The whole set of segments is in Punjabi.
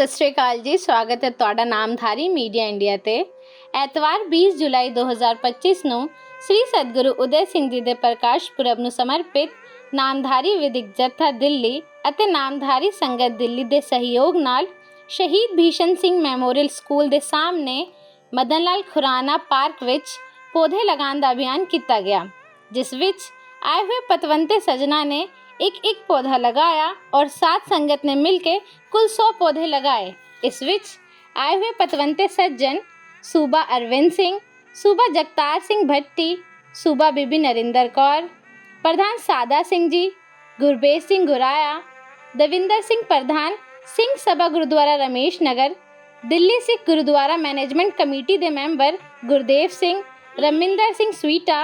ਸਤਿ ਸ਼੍ਰੀ ਅਕਾਲ ਜੀ, ਸਵਾਗਤ ਹੈ ਤੁਹਾਡਾ ਨਾਮਧਾਰੀ ਮੀਡੀਆ ਇੰਡੀਆ ਤੇ। ਐਤਵਾਰ 20 ਜੁਲਾਈ 2025 ਨੂੰ ਸ੍ਰੀ ਸਤਿਗੁਰੂ ਉਦੈ ਸਿੰਘ ਜੀ ਦੇ ਪ੍ਰਕਾਸ਼ ਪੁਰਬ ਨੂੰ ਸਮਰਪਿਤ ਨਾਮਧਾਰੀ ਵਿਦਿਕ ਜਥਾ ਦਿੱਲੀ ਅਤੇ ਨਾਮਧਾਰੀ ਸੰਗਤ ਦਿੱਲੀ ਦੇ ਸਹਿਯੋਗ ਨਾਲ ਸ਼ਹੀਦ ਭੀਸ਼ਨ ਸਿੰਘ ਮੈਮੋਰੀਅਲ ਸਕੂਲ ਦੇ ਸਾਹਮਣੇ ਮਦਨ ਲਾਲ ਖੁਰਾਨਾ ਪਾਰਕ ਵਿੱਚ ਪੌਦੇ ਲਗਾਉਣ ਦਾ ਅਭਿਆਨ ਕੀਤਾ ਗਿਆ, ਜਿਸ ਵਿੱਚ ਆਏ ਹੋਏ ਪਤਵੰਤੇ ਸਜਣਾ ਨੇ एक एक पौधा लगाया और सात संगत ने मिलकर कुल सौ पौधे लगाए। इस बीच आए हुए पतवंते सज्जन, सूबा अरविंद सिंह, सूबा जगतार सिंह भट्टी, सूबा बीबी नरिंदर कौर, प्रधान सादा सिंह जी, गुरबेज सिंह गुराया, दविंदर सिंह प्रधान, सिंह सभा गुरुद्वारा रमेश नगर, दिल्ली सिख गुरुद्वारा मैनेजमेंट कमेटी के मैंबर गुरदेव सिंह, रमिंदर सिंह स्वीटा,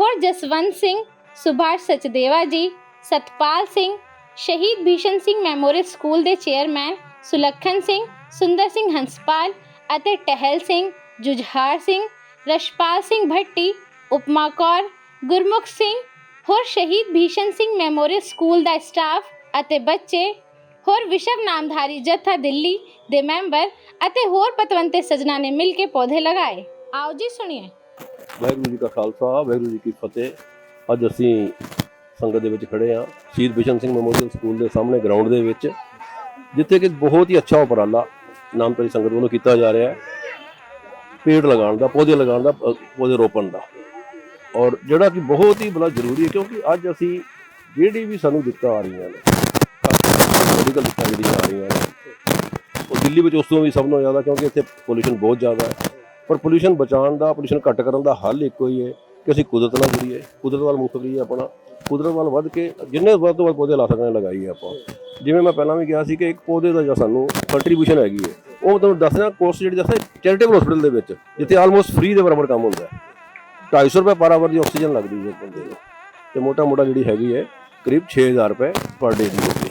होर जसवंत सिंह, सुभाष सचदेवा जी ਸਤਪਾਲ ਸਿੰਘ, ਸ਼ਹੀਦ ਭੀਸ਼ਨ ਸਿੰਘ ਮੈਮੋਰੀਅਲ ਸਕੂਲ ਦੇ ਚੇਅਰਮੈਨ ਸੁਲੱਖਣ ਸਿੰਘ, ਸੁੰਦਰ ਸਿੰਘ ਹੰਸਪਾਲ ਅਤੇ ਟਹਿਲ ਸਿੰਘ ਜੁਝਾਰ ਸਿੰਘ, ਰਸ਼ਪਾਲ ਸਿੰਘ ਭੱਟੀ, ਉਪਮਾ ਕੌਰ, ਗੁਰਮੁਖ ਸਿੰਘ, ਹੋਰ ਸ਼ਹੀਦ ਭੀਸ਼ਨ ਸਿੰਘ ਮੈਮੋਰੀਅਲ ਸਕੂਲ ਦਾ ਸਟਾਫ ਅਤੇ ਬੱਚੇ, ਹੋਰ ਵਿਸ਼ਵ ਨਾਮਧਾਰੀ ਜਥਾ ਦਿੱਲੀ ਦੇ ਮੈਂਬਰ ਅਤੇ ਹੋਰ ਪਤਵੰਤੇ ਸਜਣਾ ਨੇ ਮਿਲ ਕੇ ਪੌਦੇ ਲਗਾਏ। ਆਓ ਜੀ ਸੁਣੀਏ। ਵਾਹਿਗੁਰੂ ਜੀ ਕਾ ਖਾਲਸਾ, ਵਾਹਿਗੁਰੂ ਜੀ ਕੀ ਫਤਿਹ। ਅੱਜ ਅਸੀਂ ਸੰਗਤ ਦੇ ਵਿੱਚ ਖੜੇ ਹਾਂ ਸ਼ਹੀਦ ਬਿਸ਼ਨ ਸਿੰਘ ਮੈਮੋਰੀਅਲ ਸਕੂਲ ਦੇ ਸਾਹਮਣੇ ਗਰਾਊਂਡ ਦੇ ਵਿੱਚ, ਜਿੱਥੇ ਕਿ ਬਹੁਤ ਹੀ ਅੱਛਾ ਉਪਰਾਲਾ ਨਾਮਤਰੀ ਸੰਗਤ ਵੱਲੋਂ ਕੀਤਾ ਜਾ ਰਿਹਾ ਹੈ। ਪੇੜ ਲਗਾਉਣ ਦਾ, ਪੌਦੇ ਲਗਾਉਣ ਦਾ ਪੌਦੇ ਰੋਪਣ ਦਾ। ਔਰ ਜਿਹੜਾ ਕਿ ਬਹੁਤ ਹੀ ਬੜਾ ਜ਼ਰੂਰੀ ਹੈ, ਕਿਉਂਕਿ ਅੱਜ ਅਸੀਂ ਜਿਹੜੀ ਵੀ ਸਾਨੂੰ ਦਿੱਕਤਾਂ ਆ ਰਹੀਆਂ ਨੇ ਮੈਡੀਕਲ ਦਿੱਕਤਾਂ ਜਿਹੜੀਆਂ ਆ ਰਹੀਆਂ ਨੇ, ਉਹ ਦਿੱਲੀ ਵਿੱਚ ਉਸ ਤੋਂ ਵੀ ਸਭ ਤੋਂ ਜ਼ਿਆਦਾ, ਕਿਉਂਕਿ ਇੱਥੇ ਪੋਲੂਸ਼ਨ ਬਹੁਤ ਜ਼ਿਆਦਾ ਹੈ। ਪਰ ਪੋਲੂਸ਼ਨ ਬਚਾਉਣ ਦਾ ਪੋਲੂਸ਼ਨ ਘੱਟ ਕਰਨ ਦਾ ਹੱਲ ਇੱਕੋ ਹੀ ਹੈ। ਕਿ ਅਸੀਂ ਕੁਦਰਤ ਨਾਲ ਜੁੜੀਏ, ਕੁਦਰਤ ਵੱਲ ਮੁੱਖ ਕਰੀਏ ਆਪਣਾ, ਕੁਦਰਤ ਵੱਲ ਵੱਧ ਕੇ ਜਿੰਨੇ ਵੱਧ ਤੋਂ ਵੱਧ ਪੌਦੇ ਲਾ ਸਕਦੇ ਲਗਾਈਏ ਆਪਾਂ। ਜਿਵੇਂ ਮੈਂ ਪਹਿਲਾਂ ਵੀ ਕਿਹਾ ਸੀ ਕਿ ਇੱਕ ਪੌਦੇ ਦਾ ਜਿਹੜਾ ਸਾਨੂੰ ਕੰਟਰੀਬਿਊਸ਼ਨ ਹੈਗੀ ਹੈ। ਉਹ ਮੈਂ ਤੁਹਾਨੂੰ ਦੱਸ ਰਿਹਾ ਕੋਸਟ ਜਿਹੜੀ ਦੱਸਿਆ ਚੈਰੀਟੇਬਲ ਹਸਪੀਟਲ ਦੇ ਵਿੱਚ, ਜਿੱਥੇ ਆਲਮੋਸਟ ਫ੍ਰੀ ਦੇ ਬਰਾਬਰ ਕੰਮ ਹੁੰਦਾ ਹੈ। 250 ਰੁਪਏ ਪਰ ਆਵਰ ਦੀ ਆਕਸੀਜਨ ਲੱਗਦੀ ਹੈ ਬੰਦੇ ਨੂੰ। ਤੇ ਮੋਟਾ ਮੋਟਾ ਜਿਹੜੀ ਹੈਗੀ ਹੈ, ਕਰੀਬ 6000 ਰੁਪਏ ਪਰ ਡੇ ਦੀ ਹੋਗੀ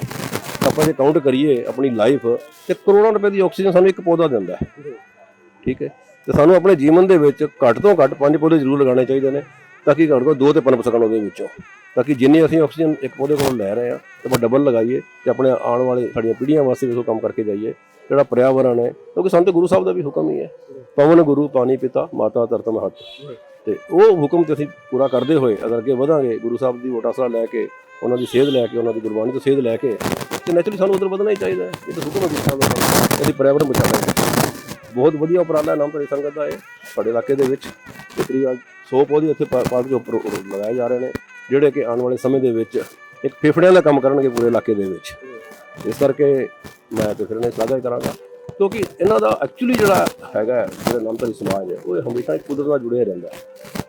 ਆਪਾਂ ਜੇ ਕਾਊਂਟ ਕਰੀਏ ਆਪਣੀ ਲਾਈਫ ਤੇ ਕਰੋੜਾਂ ਰੁਪਏ ਦੀ ਆਕਸੀਜਨ ਸਾਨੂੰ ਇੱਕ ਪੌਦਾ ਦਿੰਦਾ ਹੈ। ਠੀਕ ਹੈ? ਤੇ ਸਾਨੂੰ ਆਪਣੇ ਜੀਵਨ ਦੇ ਵਿੱਚ ਘੱਟ ਤੋਂ ਘੱਟ ਪੰਜ ਪੌਦੇ ਜ਼ਰੂਰ ਲਗਾਉਣੇ ਚਾਹੀਦੇ ਨੇ, ਤਾਂ ਕਿ ਘੱਟ ਤੋਂ ਦੋ ਤੇ ਪੰਜ ਸਕਣ ਉਹਦੇ ਵਿੱਚੋਂ। ਤਾਂ ਕਿ ਜਿੰਨੀ ਅਸੀਂ ਆਕਸੀਜਨ ਇੱਕ ਪੌਦੇ ਕੋਲੋਂ ਲੈ ਰਹੇ ਹਾਂ, ਤੇ ਆਪਾਂ ਡਬਲ ਲਗਾਈਏ ਤੇ ਆਪਣੇ ਆਉਣ ਵਾਲੇ ਸਾਡੀਆਂ ਪੀੜ੍ਹੀਆਂ ਵਾਸਤੇ ਵੀ ਉਹ ਕੰਮ ਕਰਕੇ ਜਾਈਏ, ਜਿਹੜਾ ਪਰਿਆਵਰਣ ਹੈ, ਕਿਉਂਕਿ ਸਾਨੂੰ ਤੇ ਗੁਰੂ ਸਾਹਿਬ ਦਾ ਵੀ ਹੁਕਮ ਹੀ ਹੈ। ਪਵਨ ਗੁਰੂ, ਪਾਣੀ ਪਿਤਾ, ਮਾਤਾ ਧਰਤਮ ਹੱਥ। ਤੇ ਉਹ ਹੁਕਮ ਤੇ ਅਸੀਂ ਪੂਰਾ ਕਰਦੇ ਹੋਏ ਅਗਰ ਅੱਗੇ ਵਧਾਂਗੇ, ਗੁਰੂ ਸਾਹਿਬ ਦੀ ਵੋਟ ਲੈ ਕੇ, ਉਹਨਾਂ ਦੀ ਸੇਧ ਲੈ ਕੇ, ਉਹਨਾਂ ਦੀ ਗੁਰਬਾਣੀ ਤੋਂ ਸੇਧ ਲੈ ਕੇ, ਤੇ ਨੈਚੁਰਲੀ ਸਾਨੂੰ ਉਧਰ ਵਧਣਾ ਹੀ ਚਾਹੀਦਾ ਹੈ। ਇਹ ਤਾਂ ਹੁਕਮ ਹੈ ਗੁਰੂ ਸਾਹਿਬ ਦਾ ਸਾਨੂੰ। ਅਸੀਂ ਪਰਿਆਵਰਣ ਬਚਾਉਣਾ ਹੈ। ਬਹੁਤ ਵਧੀਆ ਉਪਰਾਲਾ ਨਾਮ ਭਰੀ ਸੰਗਤ ਦਾ ਇਹ ਸਾਡੇ ਇਲਾਕੇ ਦੇ ਵਿੱਚ। ਤਕਰੀਬਨ 100 ਪੌਦੇ ਇੱਥੇ ਪਾਰਕ ਦੇ ਉੱਪਰ ਲਗਾਏ ਜਾ ਰਹੇ ਨੇ ਜਿਹੜੇ ਕਿ ਆਉਣ ਵਾਲੇ ਸਮੇਂ ਦੇ ਵਿੱਚ ਇੱਕ ਫੇਫੜਿਆਂ ਦਾ ਕੰਮ ਕਰਨਗੇ ਪੂਰੇ ਇਲਾਕੇ ਦੇ ਵਿੱਚ। ਇਸ ਕਰਕੇ ਮੈਂ ਤੇ ਫਿਰ ਨੇ ਹੀ ਕਰਾਂਗਾ। ਕਿਉਂਕਿ ਇਹਨਾਂ ਦਾ ਐਕਚੁਅਲੀ ਜਿਹੜਾ ਹੈਗਾ ਜਿਹੜਾ ਨਾਮਧਾਰੀ ਸਮਾਜ ਹੈ ਉਹ ਹਮੇਸ਼ਾ ਇੱਕ ਕੁਦਰਤ ਨਾਲ ਜੁੜਿਆ ਰਹਿੰਦਾ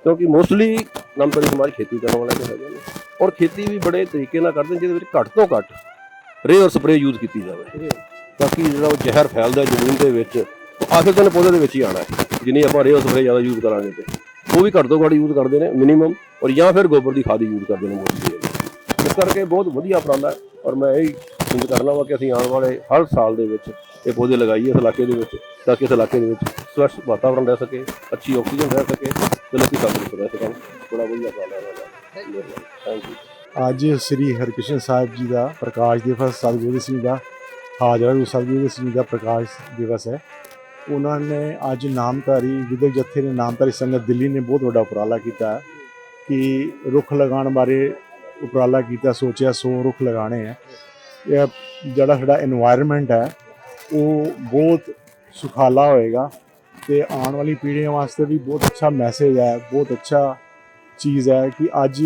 ਕਿਉਂਕਿ ਮੋਸਟਲੀ ਨਾਮਧਾਰੀ ਸਮਾਜ ਖੇਤੀ ਕਰਨ ਵਾਲੇ ਤੇ ਹੈਗੇ ਨੇ ਔਰ ਖੇਤੀ ਵੀ ਬੜੇ ਤਰੀਕੇ ਨਾਲ ਕਰਦੇ ਜਿਹਦੇ ਵਿੱਚ ਘੱਟ ਤੋਂ ਘੱਟ ਰੇ ਔਰ ਸਪਰੇ ਯੂਜ਼ ਕੀਤੀ ਜਾਵੇ। ਤਾਂ ਕਿ ਜਿਹੜਾ ਉਹ ਜ਼ਹਿਰ ਫੈਲਦਾ ਜ਼ਮੀਨ ਦੇ ਵਿੱਚ ਆਖਿਰ ਤਾਂ ਪੌਦੇ ਦੇ ਵਿੱਚ ਹੀ ਆਣਾ ਹੈ। ਜਿੰਨੀ ਆਪਾਂ ਰੇ ਔਰ ਸਪਰੇ ਜ਼ਿਆਦਾ ਯੂਜ਼ ਕਰਾਂਗੇ ਤੇ। ਉਹ ਵੀ ਘੱਟ ਤੋਂ ਘੱਟ ਯੂਜ਼ ਕਰਦੇ ਨੇ ਮਿਨੀਮਮ ਔਰ ਜਾਂ ਫਿਰ ਗੋਬਰ ਦੀ ਖਾਦ ਯੂਜ਼ ਕਰਦੇ ਨੇ ਮੋਸਟਲੀ ਇਸ ਕਰਕੇ ਬਹੁਤ ਵਧੀਆ ਉਪਰਾਲਾ ਹੈ ਔਰ ਮੈਂ ਇਹ ਉਮੀਦ ਕਰਨਾ ਵਾ ਕਿ ਅਸੀਂ ਆਉਣ ਵਾਲੇ ਹਰ ਸਾਲ ਦੇ ਵਿੱਚ ਇਹ ਪੌਦੇ ਲਗਾਈਏ ਇਸ ਇਲਾਕੇ ਦੇ ਵਿੱਚ ਤਾਂ ਕਿ ਇਸ ਇਲਾਕੇ ਦੇ ਵਿੱਚ ਸਵੱਛ ਵਾਤਾਵਰਣ ਰਹਿ ਸਕੇ ਅੱਛੀ ਆਕਸੀਜਨ ਰਹਿ ਸਕੇ ਤੇ ਲੋਕੀ ਤੰਦਰੁਸਤ ਰਹਿ ਸਕਣ। ਬੜਾ ਵਧੀਆ ਉਪਰਾਲਾ ਹੈ ਥੈਂਕ ਯੂ ਅੱਜ ਸ੍ਰੀ ਹਰਕ੍ਰਿਸ਼ਨ ਸਾਹਿਬ ਜੀ ਦਾ ਪ੍ਰਕਾਸ਼ ਦਿਵਸ ਸਤਿਗੁਰੂ ਸਿੰਘ ਦਾ ਹਾਜ਼ਰਾ ਗੁਰੂ ਸਤਿਗੁਰੂ ਸਿੰਘ ਦਾ ਪ੍ਰਕਾਸ਼ ਦਿਵਸ ਹੈ। ਉਹਨਾਂ ਨੇ ਅੱਜ ਨਾਮਧਾਰੀ, ਵਿਦਿਅਕ ਜਥੇ ਨੇ ਨਾਮਧਾਰੀ ਸੰਗਤ ਦਿੱਲੀ ਨੇ ਬਹੁਤ ਵੱਡਾ ਉਪਰਾਲਾ ਕੀਤਾ ਹੈ ਕਿ ਰੁੱਖ ਲਗਾਉਣ ਬਾਰੇ ਉਪਰਾਲਾ ਕੀਤਾ, ਸੋਚਿਆ, ਸੋ ਰੁੱਖ ਲਗਾਣੇ ਆ। ਇਹ ਜਿਹੜਾ ਸਾਡਾ এনवायरमेंट ਹੈ, ਉਹ ਬਹੁਤ ਸੁਖਾਲਾ ਹੋਏਗਾ ਤੇ ਆਉਣ ਵਾਲੀ ਪੀੜ੍ਹੀਆਂ ਵਾਸਤੇ ਵੀ ਬਹੁਤ ਅੱਛਾ ਮੈਸੇਜ ਹੈ, ਬਹੁਤ ਅੱਛਾ ਚੀਜ਼ ਹੈ ਕਿ ਅੱਜ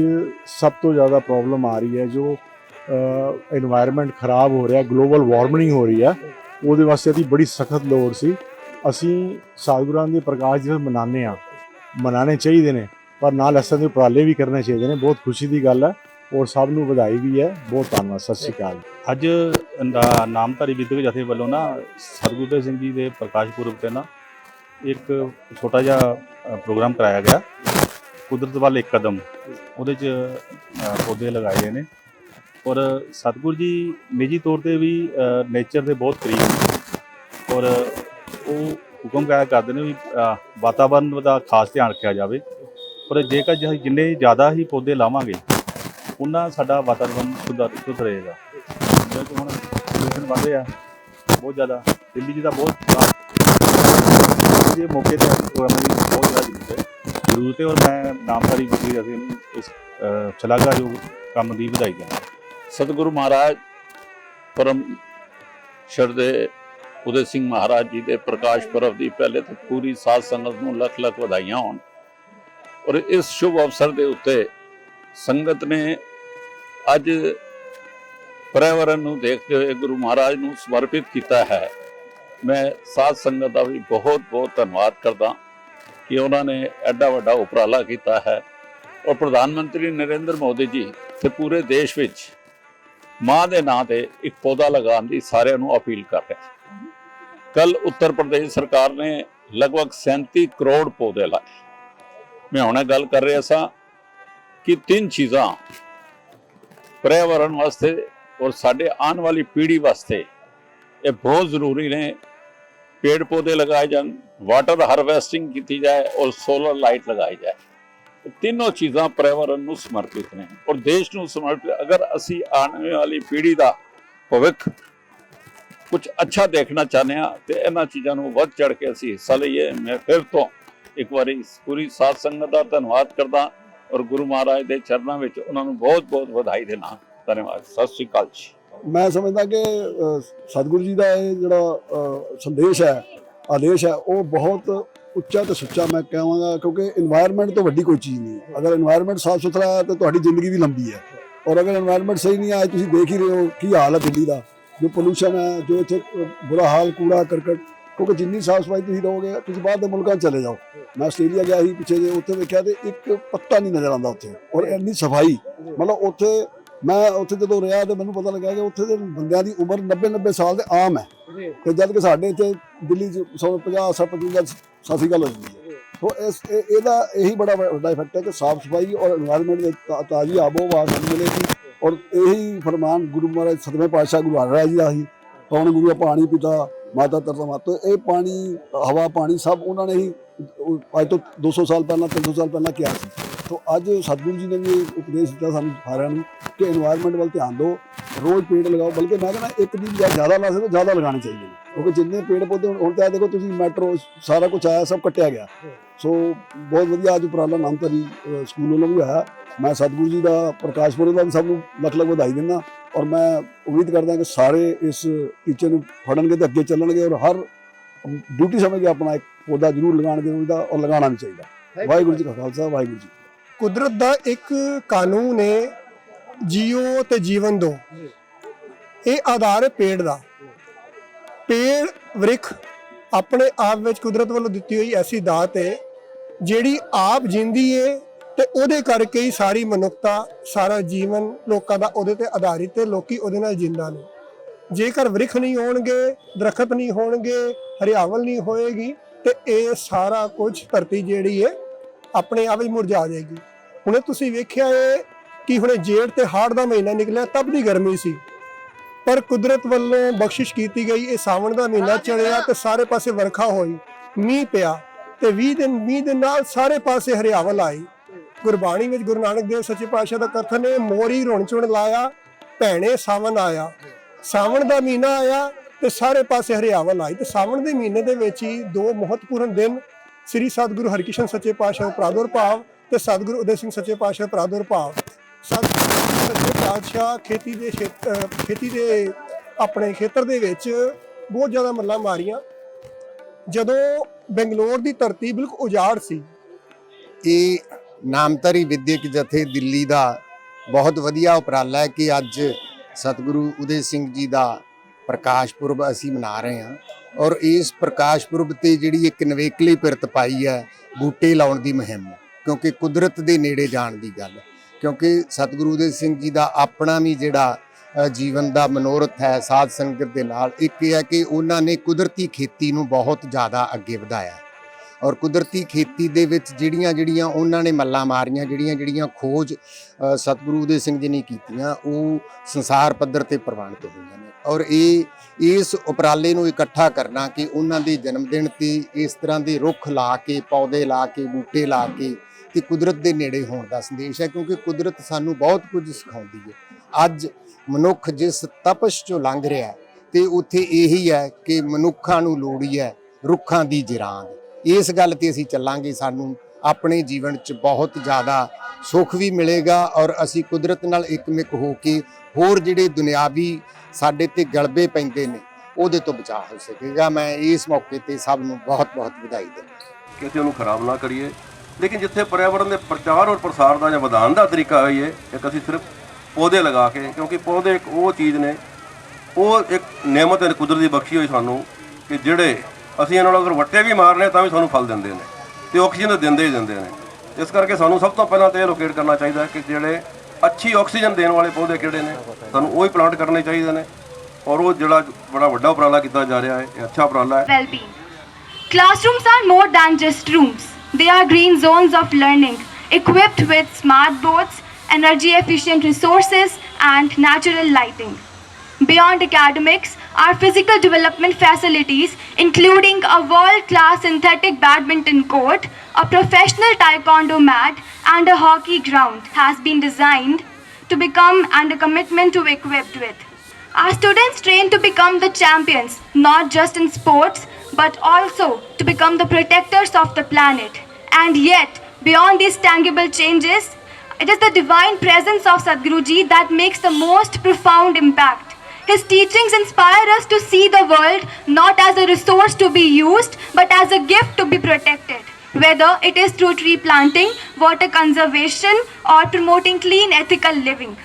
ਸਭ ਤੋਂ ਜ਼ਿਆਦਾ ਪ੍ਰੋਬਲਮ ਆ ਰਹੀ ਹੈ ਜੋ এনवायरमेंट ਖਰਾਬ ਹੋ ਰਿਹਾ ਗਲੋਬਲ ਵਾਰਮਿੰਗ ਹੋ ਰਹੀ ਹੈ, ਉਹਦੇ ਵਾਸਤੇ ਦੀ ਬੜੀ ਸਖਤ ਲੋੜ ਸੀ। ਅਸੀਂ ਸਤਿਗੁਰਾਂ ਦੇ ਪ੍ਰਕਾਸ਼ ਦਿਵਸ ਮਨਾਉਂਦੇ ਆ ਮਨਾਉਣੇ ਚਾਹੀਦੇ ਨੇ, ਪਰ ਨਾਲ ਅਸਾਂ ਦੇ ਉਪਰਾਲੇ ਵੀ ਕਰਨੇ ਚਾਹੀਦੇ ਨੇ। ਬਹੁਤ ਖੁਸ਼ੀ ਦੀ ਗੱਲ ਹੈ ਔਰ ਸਭ ਨੂੰ ਵਧਾਈ ਵੀ ਹੈ। ਬਹੁਤ ਧੰਨਵਾਦ, ਸਤਿ ਸ਼੍ਰੀ ਅਕਾਲ। ਅੱਜ ਨਾ- ਨਾਮਧਾਰੀ ਵਿਦਿਅਕ ਜਥੇ ਵੱਲੋਂ ਨਾ ਸਤਿਗੁਰੂ ਸਿੰਘ ਜੀ ਦੇ ਪ੍ਰਕਾਸ਼ ਪੁਰਬ ਤੇ ਨਾ ਇੱਕ ਛੋਟਾ ਜਿਹਾ ਪ੍ਰੋਗਰਾਮ ਕਰਾਇਆ ਗਿਆ। ਕੁਦਰਤ ਵੱਲ ਇੱਕ ਕਦਮ। ਉਹਦੇ ਚ ਪੌਦੇ ਲਗਾਏ ਗਏ ਨੇ। ਔਰ ਸਤਿਗੁਰੂ ਜੀ ਨਿੱਜੀ ਤੌਰ ਤੇ ਵੀ ਨੇਚਰ ਦੇ ਬਹੁਤ ਕਰੀਬ ਨੇ। ਔਰ ਉਹ ਹੁਕਮ ਕਰਦੇ ਨੇ ਵੀ ਵਾਤਾਵਰਨ ਦਾ ਖਾਸ ਧਿਆਨ ਰੱਖਿਆ ਜਾਵੇ। ਪਰ ਜੇਕਰ ਅਸੀਂ ਜਿੰਨੇ ਜ਼ਿਆਦਾ ਹੀ ਪੌਦੇ ਲਾਵਾਂਗੇ ਉਹਨਾਂ ਸਾਡਾ ਵਾਤਾਵਰਨ ਸੁਧਰ ਸੁਧ ਰਹੇਗਾ। ਜਿਵੇਂ ਹੁਣ ਪੋਲੂਸ਼ਨ ਵੱਧ ਰਿਹਾ ਬਹੁਤ ਜ਼ਿਆਦਾ ਦਿੱਲੀ ਜੀ ਦਾ ਬਹੁਤ ਇਹ ਮੌਕੇ ਤੇ ਪ੍ਰੋਗਰਾਮ ਦੀ ਬਹੁਤ ਜ਼ਿਆਦਾ ਜ਼ਰੂਰਤ ਹੈ। ਜ਼ਰੂਰਤ ਹੈ ਔਰ ਮੈਂ ਨਾਮਧਾਰੀ ਵਿਧੀ ਅਸੀਂ ਇਸ ਅਹ, ਸ਼ਲਾਘਾਯੋਗ ਕੰਮ ਦੀ ਵਧਾਈ ਦਿੰਦਾ। ਸਤਿਗੁਰੂ ਮਹਾਰਾਜ ਪਰਮ ਸ਼ਰਦੇ ਉਦੇ ਸਿੰਘ ਮਹਾਰਾਜ ਜੀ ਦੇ ਪ੍ਰਕਾਸ਼ ਪੁਰਬ ਦੀ ਪਹਿਲੇ ਤਾਂ ਪੂਰੀ ਸਾਧ ਸੰਗਤ ਨੂੰ ਲੱਖ ਲੱਖ ਵਧਾਈਆਂ ਹੋਣ। ਔਰ ਇਸ ਸ਼ੁਭ ਅਵਸਰ ਦੇ ਉੱਤੇ ਸੰਗਤ ਨੇ ਅੱਜ ਪਰਿਆਵਰਨ ਨੂੰ ਦੇਖਦੇ ਹੋਏ ਗੁਰੂ ਮਹਾਰਾਜ ਨੂੰ ਸਮਰਪਿਤ ਕੀਤਾ ਹੈ। ਮੈਂ ਸਾਧ ਸੰਗਤ ਦਾ ਵੀ ਬਹੁਤ ਬਹੁਤ ਧੰਨਵਾਦ ਕਰਦਾ ਕਿ ਉਹਨਾਂ ਨੇ ਐਡਾ ਵੱਡਾ ਉਪਰਾਲਾ ਕੀਤਾ ਹੈ। ਔਰ ਪ੍ਰਧਾਨ ਮੰਤਰੀ ਨਰਿੰਦਰ ਮੋਦੀ ਜੀ ਤੇ ਪੂਰੇ ਦੇਸ਼ ਵਿੱਚ ਮਾਂ ਦੇ ਨਾਂ ਤੇ ਇੱਕ ਪੌਦਾ ਲਗਾਉਣ ਦੀ ਸਾਰਿਆਂ ਨੂੰ ਅਪੀਲ ਕਰ ਰਿਹਾ ਕੱਲ ਉੱਤਰ ਪ੍ਰਦੇਸ਼ ਸਰਕਾਰ ਨੇ ਲਗਭਗ 37 ਕਰੋੜ ਪੌਦੇ ਲਾਏ। ਮੈਂ ਹੁਣੇ ਗੱਲ ਕਰ ਰਿਹਾ ਸਾਂ ਕਿ ਤਿੰਨ ਚੀਜ਼ਾਂ ਪਰਿਆਵਰਣ ਵਾਸਤੇ ਔਰ ਸਾਡੇ ਆਉਣ ਵਾਲੀ ਪੀੜ੍ਹੀ ਵਾਸਤੇ ਇਹ ਬਹੁਤ ਜ਼ਰੂਰੀ ਨੇ। ਪੇੜ ਪੌਦੇ ਲਗਾਏ ਜਾਣ ਵਾਟਰ ਹਾਰਵੈਸਟਿੰਗ ਕੀਤੀ ਜਾਏ ਔਰ ਸੋਲਰ ਲਾਈਟ ਲਗਾਈ ਜਾਏ। ਤਿੰਨੋਂ ਚੀਜ਼ਾਂ ਪਰਿਆਵਰਣ ਨੂੰ ਸਮਰਪਿਤ ਨੇ ਔਰ ਦੇਸ਼ ਨੂੰ ਸਮਰਪਿਤ। ਅਗਰ ਅਸੀਂ ਆਉਣ ਵਾਲੀ ਪੀੜ੍ਹੀ ਦਾ ਭਵਿੱਖ ਕੁਝ ਅੱਛਾ ਦੇਖਣਾ ਚਾਹੁੰਦੇ ਆ ਤੇ ਇਹਨਾਂ ਚੀਜ਼ਾਂ ਨੂੰ ਵੱਧ ਚੜ ਕੇ ਅਸੀਂ ਹਿੱਸਾ ਲਈਏ। ਮੈਂ ਫਿਰ ਤੋਂ ਇੱਕ ਵਾਰੀ ਪੂਰੀ ਸਾਧ ਸੰਗਤ ਦਾ ਧੰਨਵਾਦ ਕਰਦਾ ਔਰ ਗੁਰੂ ਮਹਾਰਾਜ ਦੇ ਚਰਨਾਂ ਵਿੱਚ ਉਹਨਾਂ ਨੂੰ ਬਹੁਤ-ਬਹੁਤ ਵਧਾਈ ਦੇਣਾ ਧੰਨਵਾਦ। ਸਤਿ ਸ੍ਰੀ ਅਕਾਲ ਜੀ। ਮੈਂ ਸਮਝਦਾ ਕਿ ਸਤਿਗੁਰੂ ਜੀ ਦਾ ਇਹ ਜਿਹੜਾ ਸੰਦੇਸ਼ ਹੈ, ਆਦੇਸ਼ ਹੈ, ਉਹ ਬਹੁਤ ਉੱਚਾ ਤੇ ਸੁੱਚਾ ਮੈਂ ਕਹਾਂਗਾ ਕਿਉਂਕਿ এনवायरमेंट ਤੋਂ ਵੱਡੀ ਕੋਈ ਚੀਜ਼ ਨਹੀਂ। ਅਗਰ এনवायरमेंट ਸਾਫ਼ ਸੁਥਰਾ ਹੈ ਤਾਂ ਤੁਹਾਡੀ ਜ਼ਿੰਦਗੀ ਵੀ ਲੰਬੀ ਹੈ। ਔਰ ਅਗਰ এনवायरमेंट ਸਹੀ ਨਹੀਂ ਹੈ ਤੁਸੀਂ ਦੇਖ ਹੀ ਰਹੇ ਹੋ ਕੀ ਹਾਲ ਹੈ ਦਿੱਲੀ ਦਾ। ਜੋ ਪੋਲੂਸ਼ਨ ਹੈ ਜੋ ਇੱਥੇ ਬੁਰਾ ਹਾਲ ਕੂੜਾ ਕਰਕਟ ਕਿਉਂਕਿ ਜਿੰਨੀ ਸਾਫ਼ ਸਫ਼ਾਈ ਤੁਸੀਂ ਰਹੋਗੇ ਤੁਸੀਂ ਬਾਹਰ ਦੇ ਮੁਲਕਾਂ ਚਲੇ ਜਾਓ। ਮੈਂ ਆਸਟ੍ਰੇਲੀਆ ਗਿਆ ਸੀ ਪਿੱਛੇ ਜੇ ਉੱਥੇ ਵੇਖਿਆ ਤੇ ਇੱਕ ਪੱਤਾ ਨਹੀਂ ਨਜ਼ਰ ਆਉਂਦਾ ਉੱਥੇ ਔਰ ਇੰਨੀ ਸਫ਼ਾਈ। ਮਤਲਬ ਉੱਥੇ ਮੈਂ ਉੱਥੇ ਜਦੋਂ ਰਿਹਾ ਤੇ ਮੈਨੂੰ ਪਤਾ ਲੱਗਾ ਕਿ ਉੱਥੇ ਦੇ ਬੰਦਿਆਂ ਦੀ ਉਮਰ 90 90 ਸਾਲ ਦੇ ਆਮ ਹੈ। ਤੇ ਜਦ ਕਿ ਸਾਡੇ ਇੱਥੇ ਦਿੱਲੀ 'ਚ 150 55 ਸਾਸੀ ਗੱਲ ਹੋ ਜਾਂਦੀ ਹੈ। ਸੋ ਇਸ ਇਹਦਾ ਇਹੀ ਬੜਾ ਵ- ਵੱਡਾ ਇਫੈਕਟ ਹੈ ਕਿ ਸਾਫ਼ ਸਫ਼ਾਈ ਔਰ এনवायरमेंट ਦੇ ਤਾ- ਤਾਜ਼ੀ ਆਬੋ ਹਵਾ ਸਾਨੂੰ ਮਿਲੇਗੀ ਔਰ ਇਹੀ ਫਰਮਾਨ ਗੁਰੂ ਮਹਾਰਾਜ ਸਤਵੇਂ ਪਾਤਸ਼ਾਹ ਗੁਰੂ ਹਰਿਰਾਜ ਜੀ ਦਾ ਸੀ। ਕੌਣ ਗੁਰੂ ਪਾਣੀ ਪਿਤਾ, ਮਾਤਾ ਤਰਲਾ ਮਾਤਾ ਇਹ ਪਾਣੀ, ਹਵਾ, ਪਾਣੀ ਸਭ ਉਹਨਾਂ ਨੇ ਹੀ ਅੱਜ ਤੋਂ 200 ਸਾਲ ਪਹਿਲਾਂ 300 ਸਾਲ ਪਹਿਲਾਂ ਕਿਹਾ ਸੀ। ਤੋ ਅੱਜ ਸਤਿਗੁਰੂ ਜੀ ਨੇ ਵੀ ਉਪਦੇਸ਼ ਦਿੱਤਾ ਸਾਨੂੰ ਸਾਰਿਆਂ ਨੂੰ ਕਿ এনवायरमेंट ਵੱਲ ਧਿਆਨ ਦਿਓ, ਰੋਜ਼ ਪੇੜ ਲਗਾਓ, ਬਲਕਿ ਮੈਂ ਕਹਿੰਦਾ ਇੱਕ ਦੀ ਬਜਾਏ ਜ਼ਿਆਦਾ ਲਾ ਸਕਦੇ ਜ਼ਿਆਦਾ ਲਗਾਉਣੇ ਚਾਹੀਦੇ ਨੇ ਕਿਉਂਕਿ ਜਿੰਨੇ ਪੇੜ ਪੌਦੇ ਹੁਣ- ਤਾਂ ਦੇਖੋ ਤੁਸੀਂ ਮੈਟਰੋ ਸਾਰਾ ਕੁਝ ਆਇਆ, ਸਭ ਕੱਟਿਆ ਗਿਆ। ਸੋ ਬਹੁਤ ਵਧੀਆ ਅੱਜ ਉਪਰਾਲਾ ਨਾਮਧਾਰੀ ਸਕੂਲ ਵੱਲੋਂ ਵੀ ਹੋਇਆ। ਮੈਂ ਸਤਿਗੁਰੂ ਜੀ ਦਾ ਪ੍ਰਕਾਸ਼ ਪੁਰਬ ਦਾ ਵੀ ਸਭ ਨੂੰ ਲੱਖ ਲੱਖ ਵਧਾਈ ਦਿੰਦਾ। ਔਰ ਮੈਂ ਉਮੀਦ ਕਰਦਾ ਕਿ ਸਾਰੇ ਇਸ ਟੀਚਰ ਨੂੰ ਫੜਨਗੇ ਤੇ ਅੱਗੇ ਚੱਲਣਗੇ ਔਰ ਹਰ ਡਿਊਟੀ ਸਮਝ ਕੇ ਆਪਣਾ ਇੱਕ ਪੌਦਾ ਜ਼ਰੂਰ ਲਗਾਉਣ ਜ਼ਰੂਰ ਦਾ ਔਰ ਲਗਾਉਣਾ ਵੀ ਚਾਹੀਦਾ। ਵਾਹਿਗੁਰੂ ਜੀ ਕਾ ਖਾਲਸਾ ਵਾਹਿਗੁਰੂ ਜੀ ਕੁਦਰਤ ਦਾ ਇੱਕ ਕਾਨੂੰਨ ਹੈ ਜੀਓ ਤੇ ਜੀਵਨ ਦੋ। ਇਹ ਆਧਾਰ ਹੈ ਪੇੜ ਦਾ। ਪੇੜ ਵ੍ਰਿਖ ਆਪਣੇ ਆਪ ਵਿੱਚ ਕੁਦਰਤ ਵੱਲੋਂ ਦਿੱਤੀ ਹੋਈ ਐਸੀ ਦਾਤ ਹੈ ਜਿਹੜੀ ਆਪ ਜਿੰਦੀ ਹੈ ਤੇ ਉਹਦੇ ਕਰਕੇ ਹੀ ਸਾਰੀ ਮਨੁੱਖਤਾ ਸਾਰਾ ਜੀਵਨ ਲੋਕਾਂ ਦਾ ਉਹਦੇ ਤੇ ਆਧਾਰਿਤ ਹੈ ਲੋਕੀ ਉਹਦੇ ਨਾਲ ਜਿੰਦਾ ਨੇ। ਜੇਕਰ ਵ੍ਰਿਖ ਨਹੀਂ ਹੋਣਗੇ ਦਰਖਤ ਨਹੀਂ ਹੋਣਗੇ ਹਰਿਆਵਲ ਨਹੀਂ ਹੋਏਗੀ ਤੇ ਇਹ ਸਾਰਾ ਕੁਝ ਧਰਤੀ ਜਿਹੜੀ ਹੈ ਆਪਣੇ ਆਪ ਹੀ ਮੁਰਝਾ ਜਾਏਗੀ। ਹੁਣੇ ਤੁਸੀਂ ਵੇਖਿਆ ਹੈ ਕਿ ਹੁਣੇ ਜੇਠ ਤੇ ਹਾੜ ਦਾ ਮਹੀਨਾ ਨਿਕਲਿਆ ਤਬ ਦੀ ਗਰਮੀ ਸੀ। ਪਰ ਕੁਦਰਤ ਵੱਲੋਂ ਬਖਸ਼ਿਸ਼ ਕੀਤੀ ਗਈ ਇਹ ਸਾਵਣ ਦਾ ਮਹੀਨਾ ਚੜਿਆ ਤੇ ਸਾਰੇ ਪਾਸੇ ਵਰਖਾ ਹੋਈ ਮੀਂਹ ਪਿਆ। ਤੇ 20 ਦਿਨ ਮੀਂਹ ਦਿਨ ਨਾਲ ਸਾਰੇ ਪਾਸੇ ਹਰਿਆਵਲ ਆਈ ਗੁਰਬਾਣੀ ਵਿੱਚ ਗੁਰੂ ਨਾਨਕ ਦੇਵ ਸੱਚੇ ਪਾਤਸ਼ਾਹ ਦਾ ਕਥਨ ਹੈ ਮੋਰੀ ਰੁਣ ਚੁਣ ਲਾਇਆ, ਭੈਣੇ ਸਾਵਣ ਆਇਆ। ਸਾਵਣ ਦਾ ਮਹੀਨਾ ਆਇਆ ਤੇ ਸਾਰੇ ਪਾਸੇ ਹਰਿਆਵਲ ਆਈ ਤੇ ਸਾਵਣ ਦੇ ਮਹੀਨੇ ਦੇ ਵਿੱਚ ਹੀ ਦੋ ਮਹੱਤਵਪੂਰਨ ਦਿਨ ਸ੍ਰੀ ਸਤਿਗੁਰੂ ਹਰਿਕ੍ਰਿਸ਼ਨ ਸੱਚੇ ਪਾਤਸ਼ਾਹ ਦਾ ਪ੍ਰਾਦੁਰਭਾਵ ਤੇ ਸਤਿਗੁਰੂ ਉਦੈ ਸਿੰਘ ਸੱਚੇ ਪਾਤਸ਼ਾਹ ਦਾ ਪ੍ਰਾਦੁਰਭਾਵ। ਸਤਿਗੁਰੂ ਸੱਚੇ ਪਾਤਸ਼ਾਹ ਖੇਤੀ ਦੇ ਖੇਤ- ਖੇਤੀ ਦੇ ਆਪਣੇ ਖੇਤਰ ਦੇ ਵਿੱਚ ਬਹੁਤ ਜ਼ਿਆਦਾ ਮੱਲਾਂ ਮਾਰੀਆਂ। ਜਦੋਂ ਬੰਗਲੌਰ ਦੀ ਧਰਤੀ ਬਿਲਕੁਲ ਉਜਾੜ ਸੀ। ਇਹ ਨਾਮਧਾਰੀ ਵਿਦਿਅਕ ਜਥੇ ਦਿੱਲੀ ਦਾ ਬਹੁਤ ਵਧੀਆ ਉਪਰਾਲਾ ਹੈ ਕਿ ਅੱਜ ਸਤਿਗੁਰੂ ਉਦੇ ਸਿੰਘ ਜੀ ਦਾ ਪ੍ਰਕਾਸ਼ ਪੁਰਬ ਅਸੀਂ ਮਨਾ ਰਹੇ ਹਾਂ ਔਰ ਇਸ ਪ੍ਰਕਾਸ਼ ਪੁਰਬ ਤੇ ਜਿਹੜੀ ਇੱਕ ਨਵੇਕਲੀ ਪਿਰਤ ਪਾਈ ਹੈ, ਬੂਟੇ ਲਾਉਣ ਦੀ ਮੁਹਿੰਮ, ਕਿਉਂਕਿ ਕੁਦਰਤ ਦੇ ਨੇੜੇ ਜਾਣ ਦੀ ਗੱਲ ਕਿਉਂਕਿ ਸਤਿਗੁਰੂ ਉਦੇ ਸਿੰਘ ਜੀ ਦਾ ਆਪਣਾ ਵੀ ਜਿਹੜਾ ਜੀਵਨ ਦਾ ਮਨੋਰਥ ਹੈ, ਸਾਧ ਸੰਗਤ ਦੇ ਨਾਲ। ਇੱਕ ਇਹ ਹੈ ਕਿ ਉਹਨਾਂ ਨੇ ਕੁਦਰਤੀ ਖੇਤੀ ਨੂੰ ਬਹੁਤ ਜ਼ਿਆਦਾ ਅੱਗੇ ਵਧਾਇਆ ਔਰ ਕੁਦਰਤੀ ਖੇਤੀ ਦੇ ਵਿੱਚ ਜਿਹੜੀਆਂ ਜਿਹੜੀਆਂ ਉਹਨਾਂ ਨੇ ਮੱਲਾਂ ਮਾਰੀਆਂ, ਜਿਹੜੀਆਂ ਜਿਹੜੀਆਂ ਖੋਜ ਸਤਿਗੁਰੂ ਦੇ ਸਿੰਘ ਜੀ ਨੇ ਕੀਤੀਆਂ, ਉਹ ਸੰਸਾਰ ਪੱਧਰ ਤੇ ਪ੍ਰਵਾਨਿਤ ਹੋਈਆਂ ਨੇ। ਔਰ ਇਹ, ਇਸ ਉਪਰਾਲੇ ਨੂੰ ਇਕੱਠਾ ਕਰਨਾ ਕਿ ਉਹਨਾਂ ਦੇ ਜਨਮ ਦਿਨ ਤੇ ਇਸ ਤਰ੍ਹਾਂ ਦੇ ਰੁੱਖ ਲਾ ਕੇ, ਪੌਦੇ ਲਾ ਕੇ, ਬੂਟੇ ਲਾ ਕੇ ਤੇ ਕੁਦਰਤ ਦੇ ਨੇੜੇ ਹੋਣ ਦਾ ਸੰਦੇਸ਼ ਹੈ, ਕਿਉਂਕਿ ਕੁਦਰਤ ਸਾਨੂੰ ਬਹੁਤ ਕੁਝ ਸਿਖਾਉਂਦੀ ਹੈ। ਅੱਜ ਮਨੁੱਖ ਜਿਸ ਤਪਸ਼ ਚੋਂ ਲੰਘ ਰਿਹਾ ਹੈ, ਤੇ ਉੱਥੇ ਇਹੀ ਹੈ ਕਿ ਮਨੁੱਖਾਂ ਨੂੰ ਲੋੜੀ ਹੈ ਰੁੱਖਾਂ ਦੀ ਜਿਰਾਂ ਇਸ ਗੱਲ ਤੇ ਅਸੀਂ ਚੱਲਾਂਗੇ, ਸਾਨੂੰ ਆਪਣੇ ਜੀਵਨ 'ਚ ਬਹੁਤ ਜ਼ਿਆਦਾ ਸੁੱਖ ਵੀ ਮਿਲੇਗਾ ਔਰ ਅਸੀਂ ਕੁਦਰਤ ਨਾਲ ਇੱਕਮਿਕ ਹੋ ਕੇ ਹੋਰ ਜਿਹੜੇ ਦੁਨਿਆਵੀ ਸਾਡੇ ਤੇ ਗਲਬੇ ਪੈਂਦੇ ਨੇ, ਉਹਦੇ ਤੋਂ ਬਚਾਅ ਹੋ ਸਕੇਗਾ। ਮੈਂ ਇਸ ਮੌਕੇ ਤੇ ਸਭ ਨੂੰ ਬਹੁਤ ਬਹੁਤ ਵਧਾਈ ਦਿੰਦਾ ਕਿ ਉਹਨੂੰ ਖਰਾਬ ਨਾ ਕਰੀਏ। ਲੇਕਿਨ ਜਿੱਥੇ ਪਰਿਆਵਰਣ ਦੇ ਪ੍ਰਚਾਰ ਔਰ ਪ੍ਰਸਾਰ ਦਾ ਜਾਂ ਵਧਾਉਣ ਦਾ ਤਰੀਕਾ ਹੋਈਏ ਇੱਕ ਅਸੀਂ ਸਿਰਫ ਪੌਦੇ ਲਗਾ ਕੇ ਕਿਉਂਕਿ ਪੌਦੇ ਇੱਕ ਉਹ ਚੀਜ਼ ਨੇ ਉਹ ਇੱਕ ਨਿਯਮਤ ਹੈ ਕੁਦਰਤੀ ਬਖਸ਼ੀ ਹੋਈ ਸਾਨੂੰ ਕਿ ਜਿਹੜੇ ਅਸੀਂ ਇਹਨਾਂ ਨੂੰ ਅਗਰ ਵੱਟੇ ਵੀ ਮਾਰਨੇ ਤਾਂ ਵੀ ਸਾਨੂੰ ਫਲ ਦਿੰਦੇ ਨੇ ਤੇ ਆਕਸੀਜਨ ਤਾਂ ਦਿੰਦੇ ਹੀ ਦਿੰਦੇ ਨੇ ਇਸ ਕਰਕੇ ਸਾਨੂੰ ਸਭ ਤੋਂ ਪਹਿਲਾਂ ਤਾਂ ਇਹ ਲੋਕੇਟ ਕਰਨਾ ਚਾਹੀਦਾ ਕਿ ਜਿਹੜੇ ਅੱਛੀ ਆਕਸੀਜਨ ਦੇਣ ਵਾਲੇ ਪੌਦੇ ਕਿਹੜੇ ਨੇ ਸਾਨੂੰ ਉਹ ਹੀ ਪਲਾਂਟ ਕਰਨੇ ਚਾਹੀਦੇ ਨੇ ਔਰ ਉਹ ਜਿਹੜਾ ਬੜਾ ਵੱਡਾ ਉਪਰਾਲਾ ਕੀਤਾ ਜਾ ਰਿਹਾ ਹੈ ਇਹ ਅੱਛਾ ਉਪਰਾਲਾ ਹੈ well-being. Classrooms are more than just rooms. They are green zones of learning, equipped with smart boards, energy-efficient resources, and natural lighting. Beyond academics our physical development facilities, including a world-class synthetic badminton court, a professional taekwondo mat, and a hockey ground has been designed to become and a commitment to equipped with. Our students train to become the champions, not just in sports, but also to become the protectors of the planet. And yet, beyond these tangible changes, it is the divine presence of Sadhguru Ji that makes the most profound impact. His teachings inspire us to see the world not as a resource to be used, but as a gift to be protected. Whether it is through tree planting, water conservation, or promoting clean ethical living.